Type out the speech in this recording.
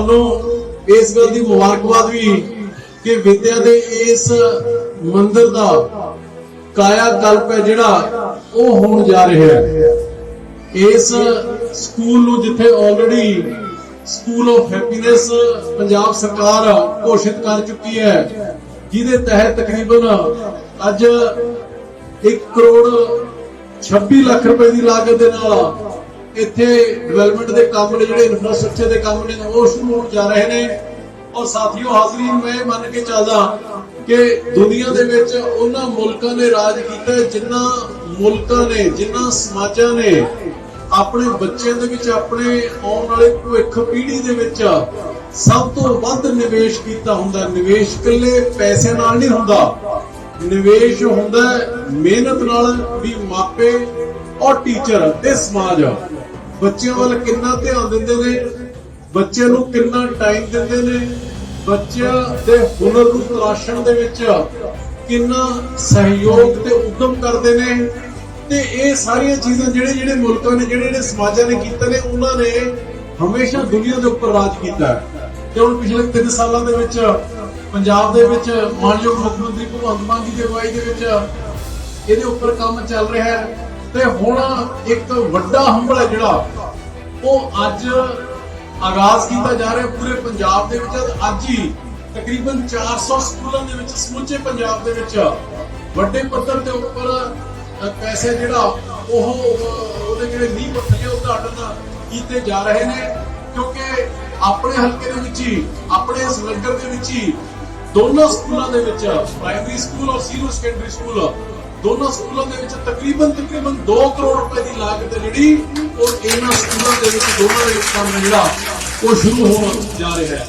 ਤੁਹਾਨੂੰ ਇਸ ਗੱਲ ਦੀ ਮੁਬਾਰਕਬਾਦ ਵੀ ਕਿ ਵਿਦਿਆ ਦੇ ਇਸ ਮੰਦਿਰ ਦਾ ਕਾਇਆ ਕਲਪ ਹੈ ਜਿਹੜਾ ਉਹ ਹੋਣ ਜਾ ਰਿਹਾ ਹੈ। ਇਸ ਸਕੂਲ ਨੂੰ ਜਿੱਥੇ already school of happiness Punjab ਸਰਕਾਰ ਘੋਸ਼ਿਤ ਕਰ ਚੁੱਕੀ ਹੈ, ਜਿਹਦੇ ਤਹਿਤ ਤਕਰੀਬਨ ਅੱਜ 1 ਕਰੋੜ 26 ਲੱਖ ਰੁਪਏ ਦੀ ਲਾਗਤ ਦੇ ਨਾਲ ਇੱਥੇ ਡਿਵੈਲਪਮੈਂਟ ਦੇ ਕੰਮ ਨੇ, ਜਿਹੜੇ ਇਨਫਰਾਸਟ੍ਰਕਚਰ ਦੇ ਕੰਮ ਨੇ, ਉਹ ਸ਼ੁਰੂ ਹੋਣ ਜਾ ਰਹੇ ਨੇ। ਔਰ ਸਾਥੀਓ ਹਾਜ਼ਰੀਨ ਮੈਂ ਮੰਨ ਕੇ ਚੱਲਦਾ ਕਿ ਦੁਨੀਆ ਦੇ ਵਿੱਚ ਉਹਨਾਂ ਮੁਲਕਾਂ ਨੇ ਰਾਜ ਕੀਤਾ, ਜਿਨ੍ਹਾਂ ਮੁਲਕਾਂ ਨੇ, ਜਿਨ੍ਹਾਂ ਸਮਾਜਾਂ ਨੇ ਆਪਣੇ ਬੱਚਿਆਂ ਦੇ ਵਿੱਚ, ਆਪਣੇ ਆਉਣ ਵਾਲੇ ਭਵਿੱਖ ਪੀੜ੍ਹੀ ਦੇ ਵਿੱਚ ਸਭ ਤੋਂ ਵੱਧ ਨਿਵੇਸ਼ ਕੀਤਾ ਹੁੰਦਾ। ਨਿਵੇਸ਼ ਇਕੱਲੇ ਪੈਸੇ ਨਾਲ ਨਹੀਂ ਹੁੰਦਾ। ਨਿਵੇਸ਼ ਹੁੰਦਾ ਮਿਹਨਤ ਨਾਲ ਵੀ ਮਾਪੇ ਔਰ ਟੀਚਰ ਤੇ ਸਮਾਜ। ਬੱਚਿਆਂ ਵੱਲ ਕਿੰਨਾ ਧਿਆਨ ਦਿੰਦੇ ਨੇ? ਬੱਚਿਆਂ ਨੂੰ ਕਿੰਨਾ ਟਾਈਮ ਦਿੰਦੇ ਨੇ? ਬੱਚਿਆਂ ਦੇ ਹੁਨਰ ਨੂੰ ਤਰਾਸ਼ਣ ਦੇ ਵਿੱਚ ਕਿੰਨਾ ਸਹਿਯੋਗ ਤੇ ਉਦਮ ਕਰਦੇ ਨੇ? ਤੇ ਇਹ ਸਾਰੀਆਂ ਚੀਜ਼ਾਂ ਜਿਹੜੇ ਜਿਹੜੇ ਮੁਲਕਾਂ ਨੇ, ਜਿਹੜੇ ਜਿਹੜੇ ਸਮਾਜਾਂ ਨੇ ਕੀਤਾ ਨੇ, ਉਹਨਾਂ ਨੇ ਹਮੇਸ਼ਾ ਦੁਨੀਆ ਦੇ ਉੱਪਰ ਰਾਜ ਕੀਤਾ ਤੇ ਹੁਣ ਪਿਛਲੇ 3 ਸਾਲਾਂ ਦੇ ਵਿੱਚ ਪੰਜਾਬ ਦੇ ਵਿੱਚ ਮਾਨਯੋਗ ਮੁੱਖ ਮੰਤਰੀ ਭਗਵੰਤ ਮਾਨ ਜੀ ਦੀ ਅਗਵਾਈ ਦੇ ਵਿੱਚ ਇਹਦੇ ਉੱਪਰ ਕੰਮ ਚੱਲ ਰਿਹਾ ਹੈ। ਤੇ ਹੁਣ ਇੱਕ ਵੱਡਾ ਹੰਬਲ ਹੈ ਜਿਹੜਾ, ਉਹ ਅੱਜ ਆਗਾਜ਼ ਕੀਤਾ ਜਾ ਰਿਹਾ ਪੂਰੇ ਪੰਜਾਬ ਦੇ ਵਿੱਚ ਅੱਜ ਹੀ ਤਕਰੀਬਨ 400 ਸਕੂਲਾਂ ਦੇ ਵਿੱਚ, ਸਮੁੱਚੇ ਪੰਜਾਬ ਦੇ ਵਿੱਚ ਵੱਡੇ ਪੱਧਰ ਦੇ ਉੱਪਰ ਪੈਸੇ ਜਿਹੜਾ ਉਹ, ਉਹਦੇ ਜਿਹੜੇ ਨੀਂਹ ਪੱਥਰ ਉਹ ਉਦਘਾਟਨ ਕੀਤੇ ਜਾ ਰਹੇ ਨੇ, ਕਿਉਂਕਿ ਆਪਣੇ ਹਲਕੇ ਦੇ ਵਿੱਚ ਹੀ, ਆਪਣੇ ਇਸ ਨਗਰ ਦੇ ਵਿੱਚ ਹੀ ਦੋਨੋਂ ਸਕੂਲਾਂ ਦੇ ਵਿੱਚ ਪ੍ਰਾਇਮਰੀ ਸਕੂਲ ਔਰ ਸੀਨੀਅਰ ਸੈਕੰਡਰੀ ਸਕੂਲ ਦੋਨਾਂ ਸਕੂਲਾਂ ਦੇ ਵਿੱਚ ਤਕਰੀਬਨ ਤਕਰੀਬਨ 2 ਕਰੋੜ ਰੁਪਏ ਦੀ ਲਾਗਤ ਹੈ ਜਿਹੜੀ ਉਹ ਇਹਨਾਂ ਸਕੂਲਾਂ ਦੇ ਵਿੱਚ ਦੋਨਾਂ ਦੇ ਕੰਮ ਜਿਹੜਾ ਉਹ ਸ਼ੁਰੂ ਹੋਣ ਜਾ ਰਿਹਾ ਹੈ।